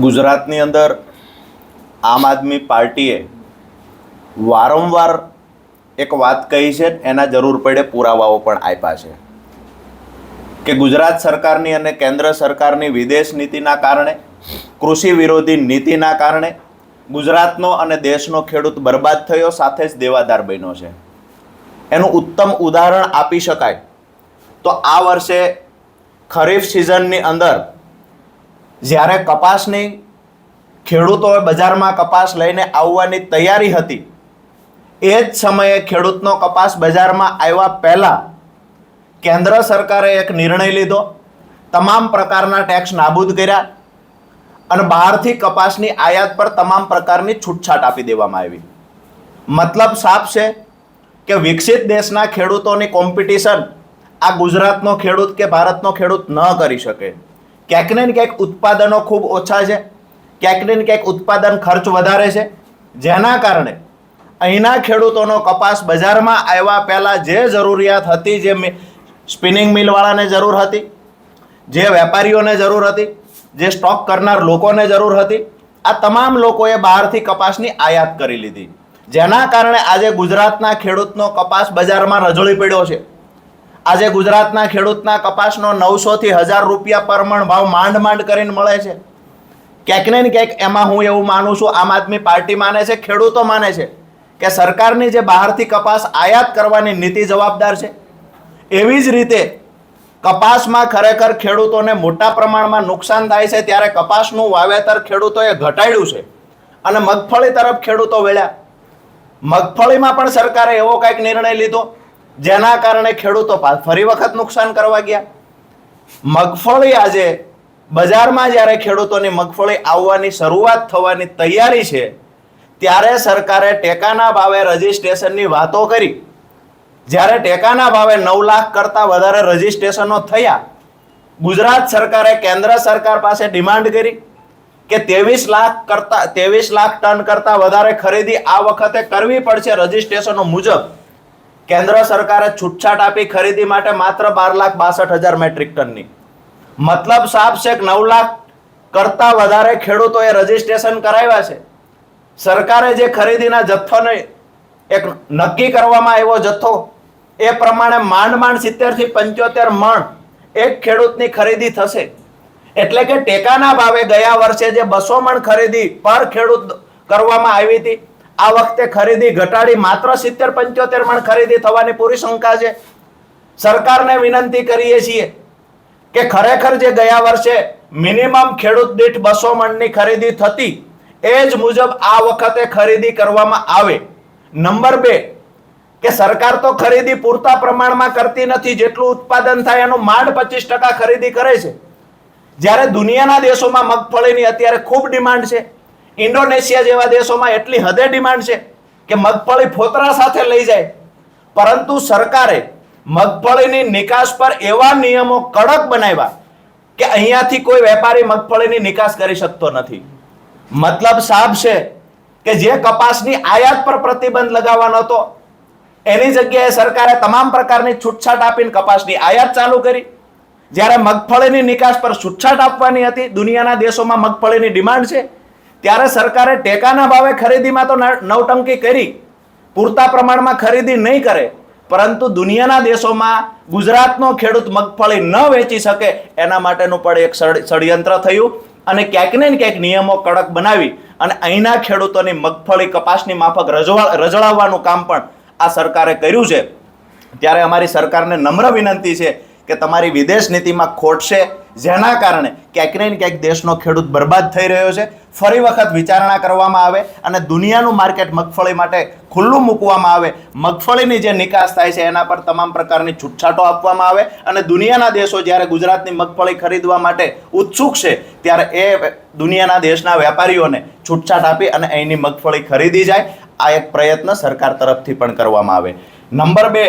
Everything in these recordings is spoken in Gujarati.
ગુજરાતની અંદર આમ આદમી પાર્ટીએ વારંવાર એક વાત કહી છે એના જરૂર પડે પુરાવાઓ પણ આપ્યા છે. કે ગુજરાત સરકારની અને કેન્દ્ર સરકારની વિદેશ નીતિના કારણે, કૃષિ વિરોધી નીતિના કારણે ગુજરાતનો અને દેશનો ખેડૂત બરબાદ થયો, સાથે જ દેવાદાર બન્યો છે. એનું ઉત્તમ ઉદાહરણ આપી શકાય તો આ વર્ષે ખરીફ સિઝનની અંદર જ્યારે કપાસની ખેડૂતોએ બજારમાં કપાસ લઈને આવવાની તૈયારી હતી, એ જ સમયે ખેડૂતનો કપાસ બજારમાં આવ્યા પહેલાં કેન્દ્ર સરકારે એક નિર્ણય લીધો. તમામ પ્રકારના ટેક્સ નાબૂદ કર્યા અને બહારથી કપાસની આયાત પર તમામ પ્રકારની છૂટછાટ આપી દેવામાં આવી. મતલબ સાફ છે કે વિકસિત દેશના ખેડૂતોની કોમ્પિટિશન આ ગુજરાતનો ખેડૂત કે ભારતનો ખેડૂત ન કરી શકે. ક્યાંક ને ક્યાંક ઉત્પાદનો ખૂબ ઓછા છે, ક્યાંક ને ક્યાંક ઉત્પાદન ખર્ચ વધારે છે. જેના કારણે અહીંના ખેડૂતોનો કપાસ બજારમાં આવ્યા પહેલાં જે જરૂરિયાત હતી, જે સ્પિનિંગ મિલવાળાને જરૂર હતી, જે વેપારીઓને જરૂર હતી, જે સ્ટોક કરનાર લોકોને જરૂર હતી, આ તમામ લોકોએ બહારથી કપાસની આયાત કરી લીધી. જેના કારણે આજે ગુજરાતના ખેડૂતનો કપાસ બજારમાં રજળી પડ્યો છે. આજે ગુજરાતના ખેડૂતના કપાસનો નવસોથી હજાર રૂપિયા પર મણ ભાવ માંડ માંડ કરીને મળે છે. ક્યાંક ને ક્યાંક એમાં હું એવું માનું છું, આમ આદમી પાર્ટી માને છે, ખેડૂતો માને છે કે સરકારની જે બહારથી કપાસ આયાત કરવાની નીતિ જવાબદાર છે. એવી જ રીતે કપાસમાં ખરેખર ખેડૂતોને મોટા પ્રમાણમાં નુકસાન થાય છે ત્યારે કપાસનું વાવેતર ખેડૂતોએ ઘટાડ્યું છે. અને મગફળી તરફ ખેડૂતો વેળ્યા. મગફળીમાં પણ સરકારે એવો કંઈક નિર્ણય લીધો જેના કારણે ખેડૂતો ફરી વખત નુકસાન કરવા ગયા. મગફળી આજે બજારમાં જ્યારે ખેડૂતોની મગફળી આવવાની શરૂઆત થવાની તૈયારી છે, ત્યારે સરકારે ટેકાના ભાવે રજીસ્ટ્રેશનની વાતો કરી. જ્યારે ટેકાના ભાવે નવ લાખ કરતાં વધારે રજીસ્ટ્રેશનો થયા, ગુજરાત સરકારે કેન્દ્ર સરકાર પાસે ડિમાન્ડ કરી કે ત્રેવીસ લાખ કરતા ત્રેવીસ લાખ ટન કરતાં વધારે ખરીદી આ વખતે કરવી પડશે રજીસ્ટ્રેશનો મુજબ. કેન્દ્ર સરકારે છૂટછાટ આપી ખરીદી માટે માત્ર બાર લાખ બાસઠ હજાર મેટ્રિક ટનની. મતલબ સાફ છે કે નવ લાખ કરતાં વધારે ખેડૂતોએ રજીસ્ટ્રેશન કરાવ્યા છે. સરકારે જે ખરીદીના જથ્થોને એક નક્કી કરવામાં આવ્યો જથ્થો, એ પ્રમાણે માંડ માંડ સિત્તેરથી પંચોતેર મણ એક ખેડૂતની ખરીદી થશે. એટલે કે ટેકાના ભાવે ગયા વર્ષે જે બસો મણ ખરીદી પર ખેડૂત કરવામાં આવી હતી આ વખતે ખરીદી ઘટાડી માત્ર સિત્તેર પંચોતેર મણ ખરીદી થવાની પૂરી શંકા છે. સરકારને વિનંતી કરીએ છીએ કે ખરેખર જે ગયા વર્ષે મિનિમમ ખેડૂત દીઠ બસો મણની ખરીદી થતી, એ જ મુજબ આ વખતે ખરીદી કરવામાં આવે. નંબર બે, કે સરકાર તો ખરીદી પૂરતા પ્રમાણમાં કરતી નથી, જેટલું ઉત્પાદન થાય એનું માંડ પચીસ ટકા ખરીદી કરે છે. જ્યારે દુનિયાના દેશોમાં મગફળીની અત્યારે ખૂબ ડિમાન્ડ છે. ઇન્ડોનેશિયા જેવા દેશોમાં એટલી હદે ડિમાન્ડ છે કે મગફળી ફોતરા સાથે લઈ જાય. પરંતુ સરકારે મગફળીની નિકાસ પર એવા નિયમો કડક બનાવ્યા કે અહીંયાથી કોઈ વેપારી મગફળીની નિકાસ કરી શકતો નથી. મતલબ સાફ છે કે જે કપાસની આયાત પર પ્રતિબંધ લગાવવાનો હતો, એની જગ્યાએ સરકારે તમામ પ્રકારની છૂટછાટ આપીને કપાસની આયાત ચાલુ કરી. જ્યારે મગફળીની નિકાસ પર છૂટછાટ આપવાની હતી, દુનિયાના દેશોમાં મગફળીની ડિમાન્ડ છે. ત્યારે સરકારે ટેકાના ભાવે ખરીદીમાં તો નવટંકી કરી, પૂરતા પ્રમાણમાં ખરીદી નહીં કરે, પરંતુ દુનિયાના દેશોમાં ગુજરાતનો ખેડૂત મગફળી ન વેચી શકે એના માટેનું પણ એક ષડયંત્ર થયું અને ક્યાંક ને ક્યાંક નિયમો કડક બનાવી અને અહીંના ખેડૂતોની મગફળી કપાસની માફક રજળાવવાનું કામ પણ આ સરકારે કર્યું છે. ત્યારે અમારી સરકારને નમ્ર વિનંતી છે કે તમારી વિદેશ નીતિમાં ખોટ છે જેના કારણે ક્યાંક ને ક્યાંક દેશનો ખેડૂત બરબાદ થઈ રહ્યો છે. ફરી વખત વિચારણા કરવામાં આવે અને દુનિયાનું માર્કેટ મગફળી માટે ખુલ્લું મૂકવામાં આવે. મગફળીની જે નિકાસ થાય છે એના પર તમામ પ્રકારની છૂટછાટો આપવામાં આવે અને દુનિયાના દેશો જ્યારે ગુજરાતની મગફળી ખરીદવા માટે ઉત્સુક છે, ત્યારે એ દુનિયાના દેશના વેપારીઓને છૂટછાટ આપી અને અહીંની મગફળી ખરીદી જાય. આ એક પ્રયત્ન સરકાર તરફથી પણ કરવામાં આવે. નંબર બે,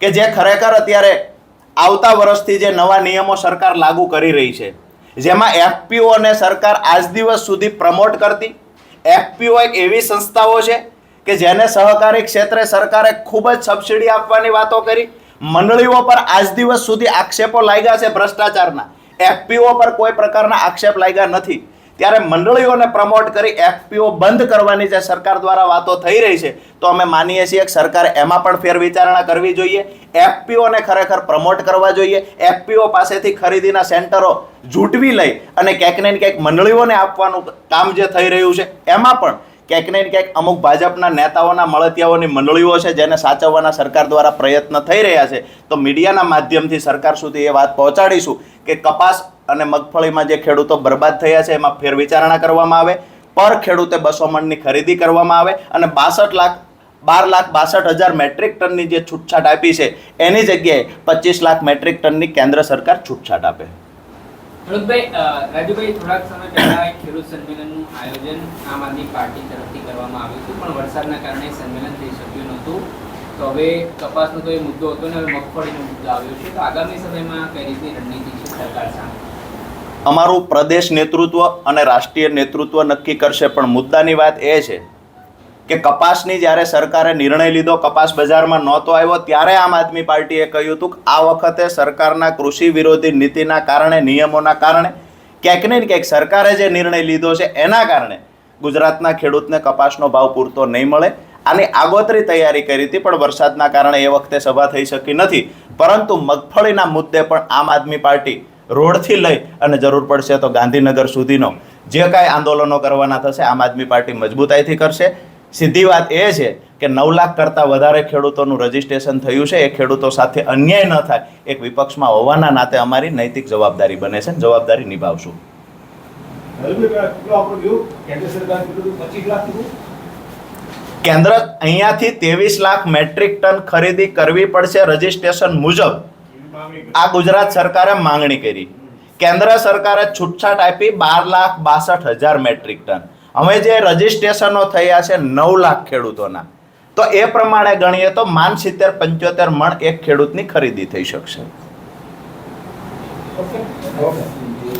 કે જે ખરેખર અત્યારે આવતા વર્ષથી જે નવા નિયમો સરકાર લાગુ કરી રહી છે. જેમાં એફપીઓને સરકાર આજ દિવસ સુધી પ્રમોટ કરતી. એફપીઓ એક એવી સંસ્થાઓ છે કે જેને સહકારી ક્ષેત્રે સરકારે ખૂબ જ સબસિડી આપવાની વાતો કરી. મંડળીઓ પર આજ દિવસ સુધી આક્ષેપો લાગ્યા છે ભ્રષ્ટાચારના. એફપીઓ પર કોઈ પ્રકારના આક્ષેપ લાગ્યા નથી. ત્યારે મંડળીઓને પ્રમોટ કરી એફપીઓ બંધ કરવાની જે સરકાર દ્વારા વાતો થઈ રહી છે, તો અમે માનીએ છીએ કે સરકારે એમાં પણ ફેર વિચારણા કરવી જોઈએ. એફપીઓને ખરેખર પ્રમોટ કરવા જોઈએ. એફપીઓ પાસેથી ખરીદીના સેન્ટરો જૂટવી લઈ અને ક્યાંક ને ક્યાંક મંડળીઓને આપવાનું કામ જે થઈ રહ્યું છે, એમાં પણ ક્યાંક ને ક્યાંક અમુક ભાજપના નેતાઓના મળતિયાઓની મંડળીઓ છે, જેને સાચવવાના સરકાર દ્વારા પ્રયત્ન થઈ રહ્યા છે. તો મીડિયાના માધ્યમથી સરકાર સુધી એ વાત પહોંચાડીશું કે કપાસ અને મગફળીમાં જે ખેડૂતો બરબાદ થયા છે, એમાં ફેર વિચારણા કરવામાં આવે, પર ખેડૂતે બસો મણની ખરીદી કરવામાં આવે અને બાસઠ લાખ, બાર લાખ બાસઠ હજાર મેટ્રિક ટનની જે છૂટછાટ આપી છે, એની જગ્યાએ પચીસ લાખ મેટ્રિક ટનની કેન્દ્ર સરકાર છૂટછાટ આપે. રાજુભાઈ, થોડાક સમય પહેલા ખેડૂત સંમેલનનું આયોજન આમ આદમી પાર્ટી તરફથી કરવામાં આવ્યું હતું, પણ વરસાદના કારણે સંમેલન થઈ શક્યું નહોતું. તો હવે કપાસનો તો એ મુદ્દો હતો ને, હવે મગફળીનો મુદ્દો આવ્યો છે. તો આગામી સમયમાં કઈ રીતની રણનીતિ છે સરકાર સામે? અમારું પ્રદેશ નેતૃત્વ અને રાષ્ટ્રીય નેતૃત્વ નક્કી કરશે, પણ મુદ્દાની વાત એ છે કે કપાસની જ્યારે સરકારે નિર્ણય લીધો, કપાસ બજારમાં નહોતો આવ્યો, ત્યારે આમ આદમી પાર્ટીએ કહ્યું હતું કે આ વખતે સરકારના કૃષિ વિરોધી નીતિના કારણે, નિયમોના કારણે, ક્યાંક ને ક્યાંક સરકારે જે નિર્ણય લીધો છે, એના કારણે ગુજરાતના ખેડૂતને કપાસનો ભાવ પૂરતો નહીં મળે. આની આગોતરી તૈયારી કરી હતી, પણ વરસાદના કારણે એ વખતે સભા થઈ શકી નથી. પરંતુ મગફળીના મુદ્દે પણ આમ આદમી પાર્ટી રોડથી લઈ અને જરૂર પડશે તો ગાંધીનગર સુધીનો જે કાંઈ આંદોલનો કરવાના થશે, આમ આદમી પાર્ટી મજબૂતાઈથી કરશે સીધી વાત એ છે કે નવ લાખ કરતાં વધારે ખેડૂતોનું રજીસ્ટ્રેશન થયું છે, એ ખેડૂતો સાથે અન્યાય ન થાય, એક વિપક્ષમાં હોવાના નાતે અમારી નૈતિક જવાબદારી બને છે જવાબદારી નિભાવશું? કેન્દ્ર સરકાર કેટલું હતું? 25 લાખ હતું? કેન્દ્ર અહીંયાથી ત્રેવીસ લાખ મેટ્રિક ટન ખરીદી કરવી પડશે રજીસ્ટ્રેશન મુજબ. આ ગુજરાત સરકારે માંગણી કરી. કેન્દ્ર સરકારે છૂટછાટ આપી બાર લાખ બાસઠ હજાર મેટ્રિક ટન. હવે જે રજીસ્ટ્રેશનો થયા છે નવ લાખ ખેડૂતોના. તો એ પ્રમાણે ગણીએ તો માન સિત્તેર પંચોતેર મણ એક ખેડૂતની ખરીદી થઈ શકશે. ઓકે?